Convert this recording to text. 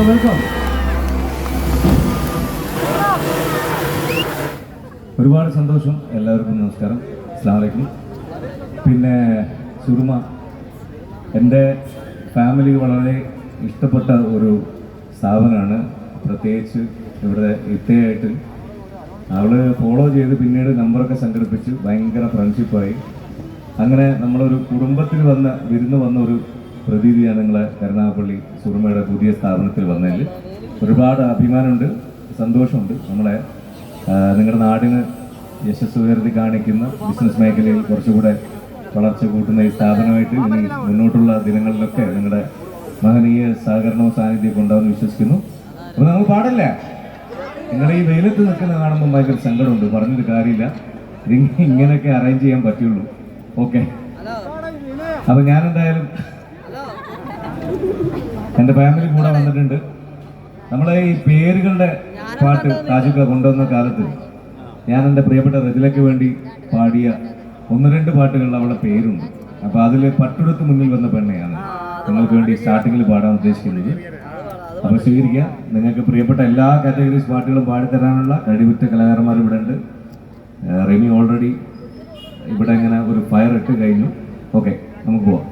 Welcome ഒരുപാട് സന്തോഷം എല്ലാവർക്കും നമസ്കാരം. അസ്ലാമലൈക്കും പിന്നെ സുറുമ എന്റെ ഫാമിലി വളരെ ഇഷ്ടപ്പെട്ട ഒരു സ്ഥാപനമാണ് പ്രത്യേകിച്ച് ഇവിടെ ഇത്തയായിട്ട് അവൾ ഫോളോ ചെയ്ത് പിന്നീട് നമ്പറൊക്കെ സംഘടിപ്പിച്ച് ഭയങ്കര ഫ്രണ്ട്ഷിപ്പായി അങ്ങനെ നമ്മളൊരു കുടുംബത്തിൽ വന്ന വിരുന്ന് വന്ന ഒരു പ്രതീതിയാണ് നിങ്ങളെ കരുണാപ്പള്ളി സുറുമയുടെ പുതിയ സ്ഥാപനത്തിൽ വന്നതിൽ ഒരുപാട് അഭിമാനമുണ്ട് സന്തോഷമുണ്ട്. നമ്മളെ നിങ്ങളുടെ നാടിന് യശസ് ഉയർത്തി കാണിക്കുന്ന ബിസിനസ് മേഖലയിൽ കുറച്ചുകൂടെ വളർച്ച കൂട്ടുന്ന ഈ സ്ഥാപനമായിട്ട് ഇനി മുന്നോട്ടുള്ള ദിനങ്ങളിലൊക്കെ നിങ്ങളുടെ മഹനീയ സഹകരണവും സാന്നിധ്യമൊക്കെ ഉണ്ടാവുമെന്ന് വിശ്വസിക്കുന്നു. അപ്പോൾ നമ്മൾ പാടില്ല? നിങ്ങൾ ഈ വെയിലത്ത് നിൽക്കുന്ന കാണുമ്പോൾ ഭയങ്കര സങ്കടമുണ്ട്. പറഞ്ഞിട്ട് കാര്യമില്ല. ഇങ്ങനെയൊക്കെ അറേഞ്ച് ചെയ്യാൻ പറ്റുള്ളൂ. ഓക്കെ അപ്പം ഞാൻ എന്റെ ഫാമിലി കൂടെ വന്നിട്ടുണ്ട്. നമ്മളെ ഈ പേരുകളുടെ പാട്ട് താജുക്ക കൊണ്ടുവന്ന കാലത്ത് ഞാൻ എന്റെ പ്രിയപ്പെട്ട റജിലയ്ക്ക് വേണ്ടി പാടിയ ഒന്ന് രണ്ട് പാട്ടുകളിൽ അവളുടെ പേരുണ്ട്. അപ്പൊ അതിൽ പട്ടുടുത്ത് മുന്നിൽ വന്ന പെണ്ണയാണ്. നിങ്ങൾക്ക് വേണ്ടി സ്റ്റാർട്ടിങ്ങിൽ പാടാൻ ഉദ്ദേശിക്കുന്നത്. അപ്പൊ സ്വീകരിക്കുക നിങ്ങൾക്ക് പ്രിയപ്പെട്ട എല്ലാ കാറ്റഗറീസ് പാട്ടുകളും പാടിത്തരാനുള്ള കഴിവുറ്റ കലാകാരന്മാർ ഇവിടെ ഉണ്ട്. റെമി ഓൾറെഡി ഇവിടെ ഇങ്ങനെ ഒരു ഫയർ ഇട്ട് കഴിഞ്ഞു. ഓക്കെ നമുക്ക് പോവാം.